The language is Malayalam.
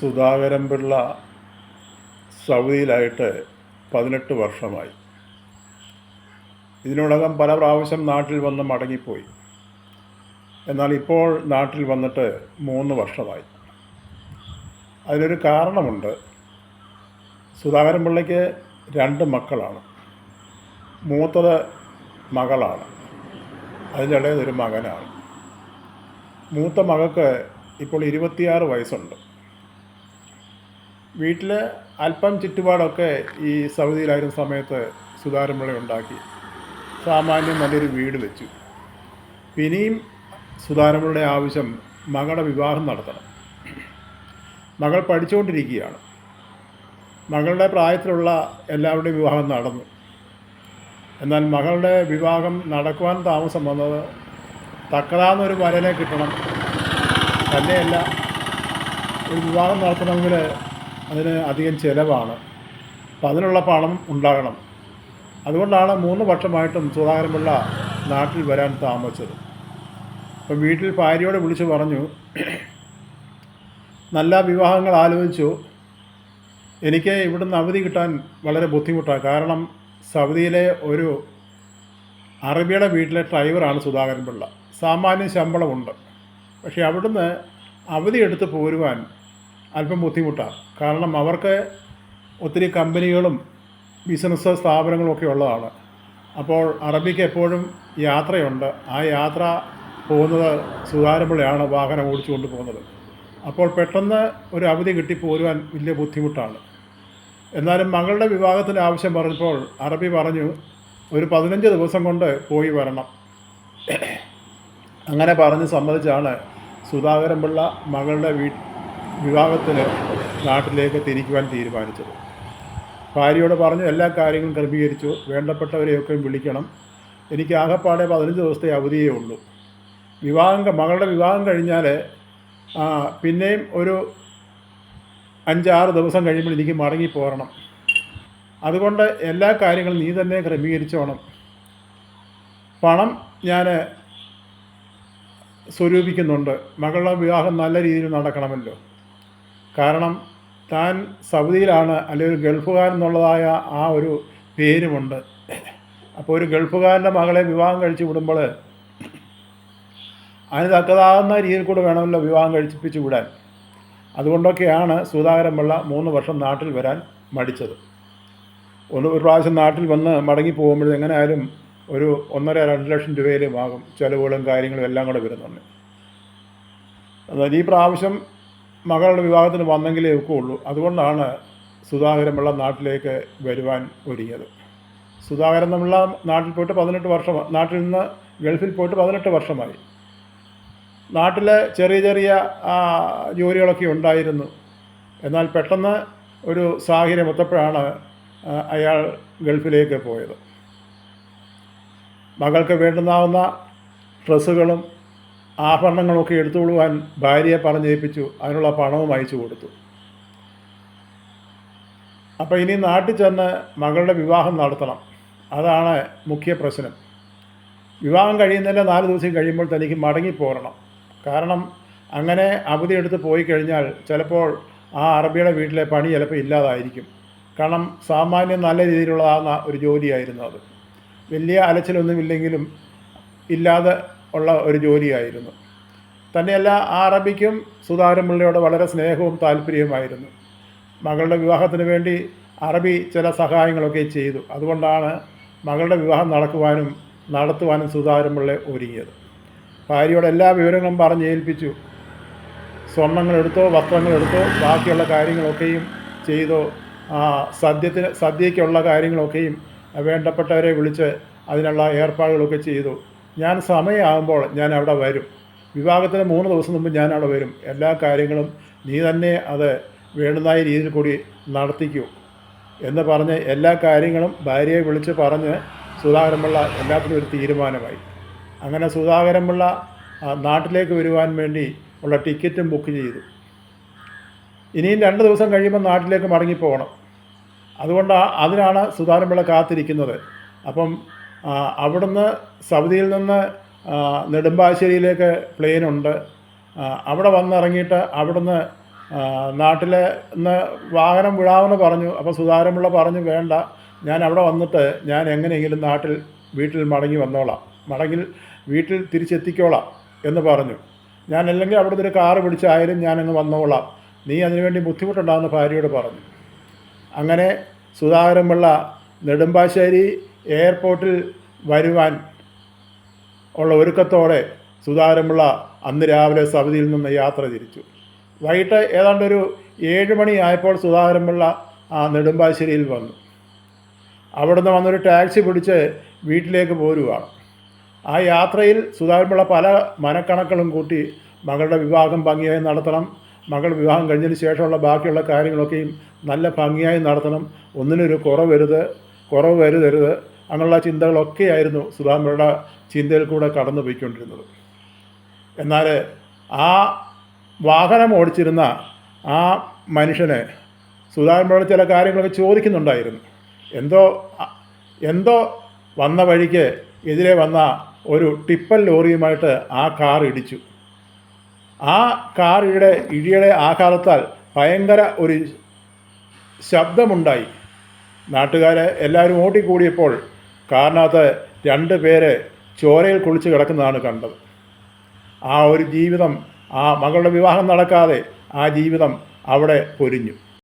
സുധാകരൻ പിള്ള സൗദിയിലായിട്ട് പതിനെട്ട് വർഷമായി. ഇതിനോടകം പല പ്രാവശ്യം നാട്ടിൽ വന്ന് മടങ്ങിപ്പോയി. എന്നാൽ ഇപ്പോൾ നാട്ടിൽ വന്നിട്ട് മൂന്ന് വർഷമായി. അതിനൊരു കാരണമുണ്ട്. സുധാകരൻ പിള്ളയ്ക്ക് രണ്ട് മക്കളാണ്. മൂത്തത് മകളാണ്. അതിന്റെ ഇടയിൽ ഒരു മകനാണ്. മൂത്ത മകൾക്ക് ഇപ്പോൾ ഇരുപത്തിയാറ് വയസ്സുണ്ട്. വീട്ടിൽ അല്പം ചുറ്റുപാടൊക്കെ ഈ സൗദിയിലായിരുന്ന സമയത്ത് സുധാരൻപിള്ള ഉണ്ടാക്കി. സാമാന്യം നല്ലൊരു വീട് വെച്ചു. ഇനിയും സുധാരൻപിള്ളയുടെ ആവശ്യം മകളുടെ വിവാഹം നടത്തണം. മകൾ പഠിച്ചുകൊണ്ടിരിക്കുകയാണ്. മകളുടെ പ്രായത്തിലുള്ള എല്ലാവരുടെയും വിവാഹം നടന്നു. എന്നാൽ മകളുടെ വിവാഹം നടക്കുവാൻ താമസം വന്നത് തക്കതാന്നൊരു വരനെ കിട്ടണം. തന്നെയല്ല ഒരു വിവാഹം നടത്തണമെങ്കിൽ അതിന് അധികം ചിലവാണ്. അപ്പം അതിനുള്ള പണം ഉണ്ടാകണം. അതുകൊണ്ടാണ് മൂന്ന് വർഷമായിട്ടും സുധാകരൻ നാട്ടിൽ വരാൻ താമസിച്ചത്. അപ്പം വീട്ടിൽ ഭാര്യയോട് വിളിച്ചു പറഞ്ഞു നല്ല വിവാഹങ്ങൾ ആലോചിച്ചു. എനിക്ക് ഇവിടുന്ന് അവധി കിട്ടാൻ വളരെ ബുദ്ധിമുട്ടാണ്. കാരണം സൗദിയിലെ ഒരു അറബിയുടെ വീട്ടിലെ ഡ്രൈവറാണ് സുധാകരൻ പിള്ള സാമാന്യ ശമ്പളമുണ്ട്. പക്ഷേ അവിടുന്ന് അവധി എടുത്ത് പോരുവാൻ അല്പം ബുദ്ധിമുട്ടാണ്. കാരണം അവർക്ക് ഒത്തിരി കമ്പനികളും ബിസിനസ് സ്ഥാപനങ്ങളും ഒക്കെ ഉള്ളതാണ്. അപ്പോൾ അറബിക്ക് എപ്പോഴും യാത്രയുണ്ട്. ആ യാത്ര പോകുന്നത് സുതാരമ്പുഴയാണ് വാഹനം ഓടിച്ചുകൊണ്ട് പോകുന്നത്. അപ്പോൾ പെട്ടെന്ന് ഒരു അവധി കിട്ടി പോരുവാൻ വലിയ ബുദ്ധിമുട്ടാണ്. എന്നാലും മകളുടെ വിവാഹത്തിന്റെ ആവശ്യം പറഞ്ഞപ്പോൾ അറബി പറഞ്ഞു ഒരു പതിനഞ്ച് ദിവസം കൊണ്ട് പോയി വരണം. അങ്ങനെ പറഞ്ഞ് സമ്മതിച്ചാണ് സുധാകരൻ പിള്ള മകളുടെ വീ വിവാഹത്തിന് നാട്ടിലേക്ക് തിരിക്കുവാൻ തീരുമാനിച്ചത്. ഭാര്യയോട് പറഞ്ഞു എല്ലാ കാര്യങ്ങളും ക്രമീകരിച്ചു. വേണ്ടപ്പെട്ടവരെയൊക്കെ വിളിക്കണം. എനിക്ക് ആകെപ്പാടെ പതിനഞ്ച് ദിവസത്തെ അവധിയേ ഉള്ളൂ. വിവാഹം മകളുടെ വിവാഹം കഴിഞ്ഞാൽ പിന്നെയും ഒരു അഞ്ചാറ് ദിവസം കഴിയുമ്പോൾ എനിക്ക് മടങ്ങി പോരണം. അതുകൊണ്ട് എല്ലാ കാര്യങ്ങളും നീ തന്നെ ക്രമീകരിച്ചോണം. പണം ഞാൻ സ്വരൂപിക്കുന്നുണ്ട്. മകളുടെ വിവാഹം നല്ല രീതിയിൽ നടക്കണമല്ലോ. കാരണം താൻ സൗദിയിലാണ് അല്ലെങ്കിൽ ഒരു ഗൾഫുകാരൻ എന്നുള്ളതായ ആ ഒരു പേരുമുണ്ട്. അപ്പോൾ ഒരു ഗൾഫുകാരന്റെ മകളെ വിവാഹം കഴിച്ചു വിടുമ്പോൾ അതിന് തക്കതാകുന്ന രീതിയിൽ കൂടെ വേണമല്ലോ വിവാഹം കഴിച്ചിപ്പിച്ച് വിടാൻ. അതുകൊണ്ടൊക്കെയാണ് സുധാകരൻ മൂന്ന് വർഷം നാട്ടിൽ വരാൻ മടിച്ചത്. ഒന്ന് ഒരു പ്രാവശ്യം നാട്ടിൽ വന്ന് മടങ്ങി പോകുമ്പോൾ എങ്ങനെയായാലും ഒരു ഒന്നര രണ്ട് ലക്ഷം രൂപയിലും ആകും ചിലവുകളും കാര്യങ്ങളും എല്ലാം കൂടെ വരുന്നുണ്ട്. എന്നാൽ ഈ പ്രാവശ്യം മകളുടെ വിവാഹത്തിന് വന്നെങ്കിലേ ഒക്കെ ഉള്ളൂ അതുകൊണ്ടാണ് സുധാകരൻ പിള്ള നാട്ടിലേക്ക് വരുവാൻ ഒരുങ്ങിയത്. സുധാകരൻ പിള്ള നാട്ടിൽ പോയിട്ട് പതിനെട്ട് വർഷം നാട്ടിൽ നിന്ന് ഗൾഫിൽ പോയിട്ട് പതിനെട്ട് വർഷമായി. നാട്ടിൽ ചെറിയ ചെറിയ ജോലികളൊക്കെ ഉണ്ടായിരുന്നു. എന്നാൽ പെട്ടെന്ന് ഒരു സാഹചര്യം ഒത്തപ്പോഴാണ് ആ, അയാൾ ഗൾഫിലേക്ക് പോയത്. മകൾക്ക് വേണ്ടുന്നാവുന്ന ഡ്രസ്സുകളും ആഭരണങ്ങളൊക്കെ എടുത്തുകൊള്ളുവാൻ ഭാര്യയെ പറഞ്ഞേൽപ്പിച്ചു അതിനുള്ള പണവും അയച്ചു കൊടുത്തു. അപ്പോൾ ഇനി നാട്ടിൽ ചെന്ന് മകളുടെ വിവാഹം നടത്തണം. അതാണ് മുഖ്യ പ്രശ്നം. വിവാഹം കഴിയുന്നതിന്റെ നാല് ദിവസം കഴിയുമ്പോൾ തനിക്ക് മടങ്ങി പോരണം. കാരണം അങ്ങനെ അവധി എടുത്ത് പോയി കഴിഞ്ഞാൽ ചിലപ്പോൾ ആ അറബിയുടെ വീട്ടിലെ പണി ചിലപ്പോൾ ഇല്ലാതായിരിക്കും. കാരണം സാമാന്യം നല്ല രീതിയിലുള്ളതാകുന്ന ഒരു ജോലിയായിരുന്നു അത്. വലിയ അലച്ചിലൊന്നുമില്ലെങ്കിലും ഇല്ലാതെ ഉള്ള ഒരു ജോലിയായിരുന്നു. തന്നെയല്ല ആ അറബിക്കും സുതാരമുള്ളയോട് വളരെ സ്നേഹവും താല്പര്യവുമായിരുന്നു. മകളുടെ വിവാഹത്തിന് വേണ്ടി അറബി ചില സഹായങ്ങളൊക്കെ ചെയ്തു. അതുകൊണ്ടാണ് മകളുടെ വിവാഹം നടക്കുവാനും നടത്തുവാനും സുതാരമുള്ള ഒരുങ്ങിയത്. ഭാര്യയോട് എല്ലാ വിവരങ്ങളും പറഞ്ഞ് ഏൽപ്പിച്ചു. സ്വർണങ്ങളെടുത്തോ വസ്ത്രങ്ങളെടുത്തോ ബാക്കിയുള്ള കാര്യങ്ങളൊക്കെയും ചെയ്തോ. ആ, സദ്യത്തിന് സദ്യയ്ക്കുള്ള കാര്യങ്ങളൊക്കെയും വേണ്ടപ്പെട്ടവരെ വിളിച്ച് അതിനുള്ള ഏർപ്പാടുകളൊക്കെ ചെയ്തു. ഞാൻ സമയമാകുമ്പോൾ ഞാൻ അവിടെ വരും. വിവാഹത്തിന് മൂന്ന് ദിവസം മുമ്പ് ഞാൻ അവിടെ വരും. എല്ലാ കാര്യങ്ങളും നീ തന്നെ അത് വേണ്ടുന്നതായ രീതിയിൽ കൂടി നടത്തിക്കൂ എന്ന് പറഞ്ഞ് എല്ലാ കാര്യങ്ങളും ഭാര്യയെ വിളിച്ച് പറഞ്ഞ് സുധാകരമുള്ള എല്ലാത്തിനും ഒരു തീരുമാനമായി. അങ്ങനെ സുധാകരമുള്ള നാട്ടിലേക്ക് വരുവാൻ വേണ്ടി ഉള്ള ടിക്കറ്റും ബുക്ക് ചെയ്തു. ഇനിയും രണ്ട് ദിവസം കഴിയുമ്പോൾ നാട്ടിലേക്ക് മടങ്ങിപ്പോകണം. അതുകൊണ്ട് അതിനാണ് സുധാകരമുള്ള കാത്തിരിക്കുന്നത്. അപ്പം അവിടുന്ന് സൗദിയിൽ നിന്ന് നെടുമ്പാശ്ശേരിയിലേക്ക് പ്ലെയിനുണ്ട് അവിടെ വന്നിറങ്ങിയിട്ട് അവിടുന്ന് നാട്ടിൽ ഇന്ന് വാഹനം വിടാമെന്ന് പറഞ്ഞു. അപ്പോൾ സുധാരമുള്ള പറഞ്ഞു വേണ്ട. ഞാൻ അവിടെ വന്നിട്ട് ഞാൻ എങ്ങനെയെങ്കിലും നാട്ടിൽ വീട്ടിൽ മടങ്ങി വന്നോളാം. മടങ്ങിൽ വീട്ടിൽ തിരിച്ചെത്തിക്കോളാം എന്ന് പറഞ്ഞു. ഞാൻ അല്ലെങ്കിൽ അവിടുന്ന് ഒരു കാറ് പിടിച്ചായാലും ഞാനങ്ങ് വന്നോളാം. നീ അതിനുവേണ്ടി ബുദ്ധിമുട്ടുണ്ടാകുന്ന ഭാര്യയോട് പറഞ്ഞു. അങ്ങനെ സുധാകരമുള്ള നെടുമ്പാശ്ശേരി എയർപോർട്ടിൽ വരുവാൻ ഉള്ള ഒരുക്കത്തോടെ സുതാരമുള്ള അന്ന് രാവിലെ സമിതിയിൽ നിന്ന് യാത്ര തിരിച്ചു. വൈകിട്ട് ഏതാണ്ട് ഒരു ഏഴ് മണിയായപ്പോൾ സുധാകരൻപിള്ള ആ നെടുമ്പാശ്ശേരിയിൽ വന്നു. അവിടുന്ന് വന്നൊരു ടാക്സി പിടിച്ച് വീട്ടിലേക്ക് പോരുവാണ്. ആ യാത്രയിൽ സുധാകരൻപിള്ള പല മനക്കണക്കുകളും കൂട്ടി മകളുടെ വിവാഹം ഭംഗിയായി നടത്തണം മകൾ വിവാഹം കഴിഞ്ഞതിന് ശേഷമുള്ള ബാക്കിയുള്ള കാര്യങ്ങളൊക്കെയും നല്ല ഭംഗിയായി നടത്തണം ഒന്നിനൊരു കുറവരുത് കുറവ് വരുതരുത് അങ്ങനെയുള്ള ചിന്തകളൊക്കെയായിരുന്നു സുധാമയുടെ ചിന്തയിൽ കൂടെ കടന്നു പോയിക്കൊണ്ടിരുന്നത്. എന്നാൽ ആ വാഹനം ഓടിച്ചിരുന്ന ആ മനുഷ്യനെ സുധാകരനോട് ചില കാര്യങ്ങളൊക്കെ ചോദിക്കുന്നുണ്ടായിരുന്നു. എന്തോ എന്തോ വന്ന വഴിക്ക് എതിരെ വന്ന ഒരു ടിപ്പൽ ലോറിയുമായിട്ട് ആ കാർ ഇടിച്ചു. ആ കാറിയുടെ ഇഴിയുടെ ആഘാതത്താൽ ഭയങ്കര ഒരു ശബ്ദമുണ്ടായി. നാട്ടുകാരെ എല്ലാവരും ഓടിക്കൂടിയപ്പോൾ കാറിനകത്ത് രണ്ട് പേര് ചോരയിൽ കുളിച്ച് കിടക്കുന്നതാണ് കണ്ടത്. ആ ഒരു ജീവിതം ആ മകളുടെ വിവാഹം നടക്കാതെ ആ ജീവിതം അവിടെ പൊരിഞ്ഞു.